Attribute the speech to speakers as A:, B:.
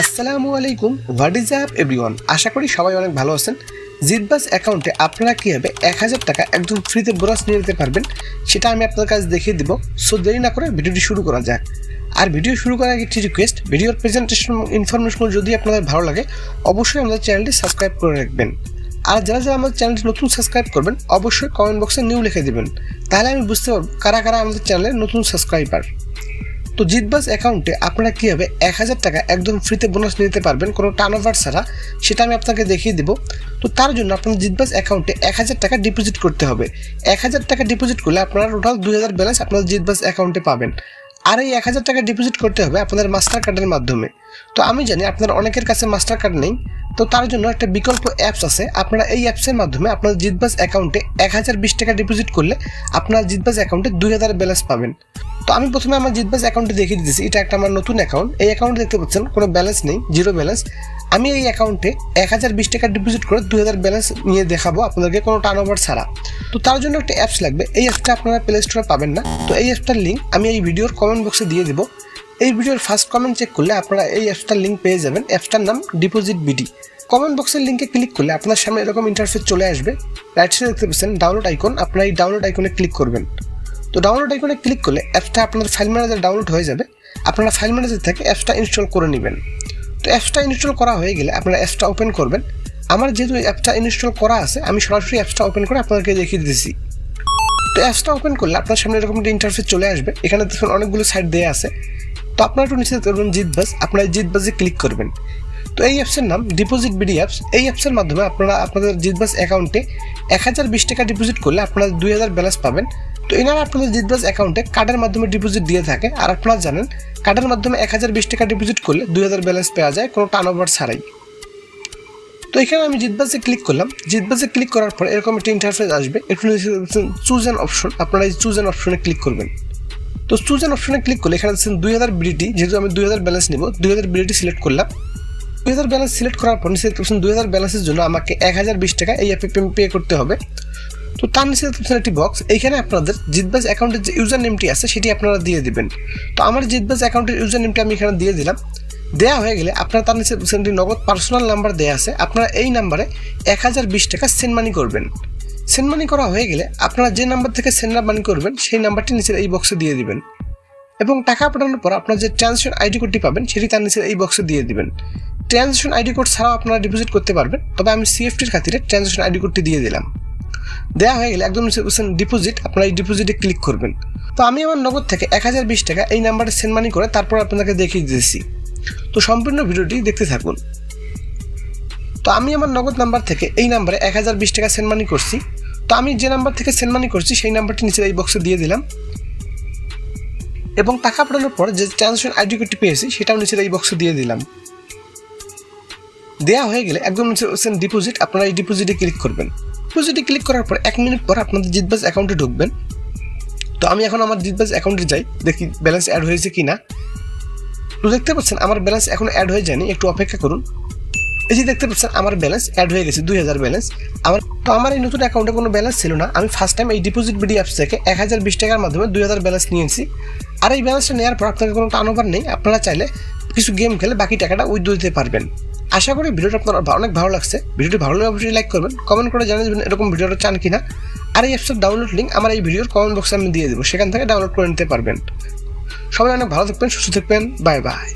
A: আসসালামু আলাইকুম, what is up everyone? আশা করি সবাই অনেক ভালো আছেন। জিতবাস অ্যাকাউন্টে আপনারা কীভাবে এক হাজার টাকা একদম ফ্রিতে বোনাস নিয়ে নিতে পারবেন, সেটা আমি আপনার কাছে দেখিয়ে দিব। সো দেরি না করে ভিডিওটি শুরু করা যাক। আর ভিডিও শুরু করার একটি রিকোয়েস্ট ভিডিওর প্রেজেন্টেশন ইনফরমেশনগুলো যদি আপনাদের ভালো লাগে, অবশ্যই আমাদের চ্যানেলটি সাবস্ক্রাইব করে রাখবেন। আর যারা যারা আমাদের চ্যানেলটি নতুন সাবস্ক্রাইব করবেন, অবশ্যই কমেন্ট বক্সে নিউ লিখে দেবেন। তাহলে আমি বুঝতে পারব কারা কারা আমাদের চ্যানেলের নতুন সাবস্ক্রাইবার তো জিতবাস অ্যাকাউন্টে আপনারা কীভাবে এক হাজার টাকা একদম ফ্রিতে বোনাস নিতে পারবেন? কোনো টার্ন ওভার ছাড়া। সেটা আমি আপনাকে দেখিয়ে দেবো। তো তার জন্য আপনার জিতবাস অ্যাকাউন্টে এক হাজার টাকা ডিপোজিট করতে হবে। এক হাজার টাকা ডিপোজিট করলে আপনারা টোটাল দুই হাজার ব্যালেন্স আপনার জিতবাস অ্যাকাউন্টে পাবেন। আর এই এক হাজার টাকা ডিপোজিট করতে হবে আপনাদের মাস্টার কার্ডের মাধ্যমে। তো আমি জানি আপনার অনেকের কাছে মাস্টার কার্ড নেই। তো তার জন্য একটা বিকল্প অ্যাপস আছে। আপনারা এই অ্যাপসের মাধ্যমে আপনার জিতবাস অ্যাকাউন্টে এক হাজার বিশ টাকা ডিপোজিট করলে আপনার জিতবাস অ্যাকাউন্টে দুই হাজার ব্যালেন্স পাবেন। তো আমি প্রথমে আমার জিতবাস অ্যাকাউন্টে দেখিয়ে দিতেছি। এটা একটা আমার নতুন অ্যাকাউন্ট এই অ্যাকাউন্টে দেখতে পাচ্ছেন, কোনো ব্যালেন্স নেই জিরো ব্যালেন্স আমি এই অ্যাকাউন্টে এক হাজার বিশ টাকা ডিপোজিট করে দু হাজার ব্যালেন্স নিয়ে দেখাবো আপনাদেরকে কোনো টার্ন ওভার ছাড়া। তো তার জন্য একটা অ্যাপস লাগবে। এই অ্যাপসটা আপনারা প্লে স্টোরে পাবেন না। তো এই অ্যাপটার লিঙ্ক আমি এই ভিডিওর কমেন্ট বক্সে দিয়ে দেবো। এই ভিডিওর ফার্স্ট কমেন্ট চেক করলে আপনারা এই অ্যাপসটার লিঙ্ক পেয়ে যাবেন। অ্যাপসটার নাম ডিপোজিট বিডি কমেন্ট বক্সের লিঙ্কে ক্লিক করলে আপনার সামনে এরকম ইন্টারফেস চলে আসবে। রাইট সাইডে দেখতে পাচ্ছেন ডাউনলোড আইকন আপনারা এই ডাউনলোড আইকনে ক্লিক করবেন। তো ডাউনলোড আইকনে ক্লিক করলে অ্যাপসটা আপনার ফাইল ম্যানেজার ডাউনলোড হয়ে যাবে। আপনারা ফাইল ম্যানেজার থেকে অ্যাপসটা ইনস্টল করে নেবেন। তো অ্যাপসটা ইনস্টল করা হয়ে গেলে আপনারা অ্যাপসটা ওপেন করবেন। আমার যেহেতু অ্যাপসটা ইনস্টল করা আছে, আমি সরাসরি অ্যাপসটা ওপেন করে আপনাদেরকে দেখিয়ে দিতেছি। তো অ্যাপসটা ওপেন করলে আপনার সামনে এরকম একটা ইন্টারফেস চলে আসবে। এখানে দেখুন অনেকগুলো সাইট দেওয়া আছে। তো আপনারা একটু নিচে করবেন জিতবাস আপনারা জিতবাসে ক্লিক করবেন। তো এই অ্যাপসের নাম ডিপোজিট বিডি অ্যাপস এই অ্যাপসের মাধ্যমে আপনারা আপনাদের জিতবাস অ্যাকাউন্টে এক হাজার বিশ টাকা ডিপোজিট করলে আপনারা দুই হাজার ব্যালেন্স পাবেন। তো এনারা আপনাদের জিতবাস অ্যাকাউন্টে কার্ডের মাধ্যমে ডিপোজিট দিয়ে থাকে। আর আপনারা জানেন কার্ডের মাধ্যমে এক হাজার বিশ টাকা ডিপোজিট করলে দুই হাজার ব্যালেন্স পাওয়া যায়, কোনো টার্ন ওভার ছাড়াই। তো এখানে আমি জিতবাসে ক্লিক করলাম। জিতবাসে ক্লিক করার পর এরকম একটা ইন্টারফেস আসবে। একটু চুজ অ্যান অপশন আপনারা এই চুজ অ্যান অপশনে ক্লিক করবেন। তো চুজ অ্যান অপশনে ক্লিক করলে এখানে দেখছেন দুই হাজার বিডিটি যেহেতু আমি দুই হাজার ব্যালেন্স নিব, দুই হাজার বিডিটি সিলেক্ট করলাম। দুই হাজার ব্যালেন্স সিলেক্ট করার পর নিচে দেখছেন দুই হাজার ব্যালেন্সের জন্য আমাকে এক হাজার বিশ টাকা এই অ্যাপে পে করতে হবে। তো তার নিচে দেখছেন একটি বক্স এইখানে আপনাদের জিতবাস অ্যাকাউন্টের যে ইউজার নেমটি আছে, সেটি আপনারা দিয়ে দিবেন। তো আমার জিতবাস অ্যাকাউন্টের ইউজার নেমটি আমি এখানে দিয়ে দিলাম। দেওয়া হয়ে গেলে আপনার তার নিচে একটি নগদ পার্সোনাল নাম্বার দেওয়া আছে। আপনারা এই নাম্বারে এক হাজার বিশ টাকা সেন্ড মানি করবেন। সেন্ড মানি করা হয়ে গেলে আপনারা যে নাম্বার থেকে সেন্ড মানি করবেন, সেই নাম্বারটি নিচের এই বক্সে দিয়ে দিবেন। এবং টাকা পাঠানোর পর আপনার যে ট্রানজেকশন আইডি কোডটি পাবেন, সেটি তার নিচের এই বক্সে দিয়ে দিবেন। ট্রানজেকশন আইডি কোড ছাড়াও আপনারা ডিপোজিট করতে পারবেন। তবে আমি সিএফটির খাতিরে ট্রানজেকশন আইডি কোডটি দিয়ে দিলাম। দেওয়া হয়ে গেলে একদম বলছেন ডিপোজিট আপনারা এই ডিপোজিটে ক্লিক করবেন। তো আমি আমার নগদ থেকে এক হাজার বিশ টাকা এই নাম্বারে সেন্ড মানি করে তারপর আপনাদেরকে দেখিয়ে দিয়েছি তো সম্পূর্ণ ভিডিওটি দেখতে থাকুন। তো আমি আমার নগদ নাম্বার থেকে এই নাম্বারে এক হাজার বিশ টাকা সেন্ড মানি করছি। তো আমি যে নাম্বার থেকে সেন্ড মানি করছি, সেই নাম্বারটি নিচে এই বক্সে দিয়ে দিলাম। এবং টাকা পাঠানোর পর যে ট্রানজেকশন আইডি কোডটি পেয়েছি, সেটাও নিচের এই বক্সে দিয়ে দিলাম। দেওয়া হয়ে গেলে একদম নিচে ডিপোজিট আপনারা এই ডিপোজিটে ক্লিক করবেন। ডিপোজিটে ক্লিক করার পর এক মিনিট পর আপনাদের জিতবাস অ্যাকাউন্টে ঢুকবেন। তো আমি এখন আমার জিতবাস অ্যাকাউন্টে যাই, দেখি ব্যালেন্স অ্যাড হয়েছে কি না তো দেখতে পাচ্ছেন আমার ব্যালেন্স এখন অ্যাড হয়ে যায়নি, একটু অপেক্ষা করুন। এই যে দেখতে পাচ্ছেন আমার ব্যালেন্স অ্যাড হয়ে গেছে, দুই হাজার ব্যালেন্স আমার তো আমার এই নতুন অ্যাকাউন্টে কোনো ব্যালেন্স ছিল না। আমি ফার্স্ট টাইম এই ডিপোজিট বিডি অ্যাপস থেকে এক হাজার বিশ টাকার মাধ্যমে দুই হাজার ব্যালেন্স নিয়েছি। আর এই ব্যালেন্সটা নেওয়ার পর আপনাকে কোনো টার্ন ওভার নেই। আপনারা চাইলে কিছু গেম খেলে বাকি টাকাটা উইথ দিতে পারবেন। আশা করি ভিডিওটা আপনার অনেক ভালো লাগছে। ভিডিওটি ভালো লাগলে অবশ্যই লাইক করবেন কমেন্ট করে জানিয়ে দেবেন এরকম ভিডিওটা চান কিনা। আর এই অ্যাপসের ডাউনলোড লিঙ্ক আমার এই ভিডিওর কমেন্ট বক্সে আমি দিয়ে দেবো, সেখান থেকে ডাউনলোড করে নিতে পারবেন। সবাই অনেক ভালো থাকবেন, সুস্থ থাকবেন বাই বাই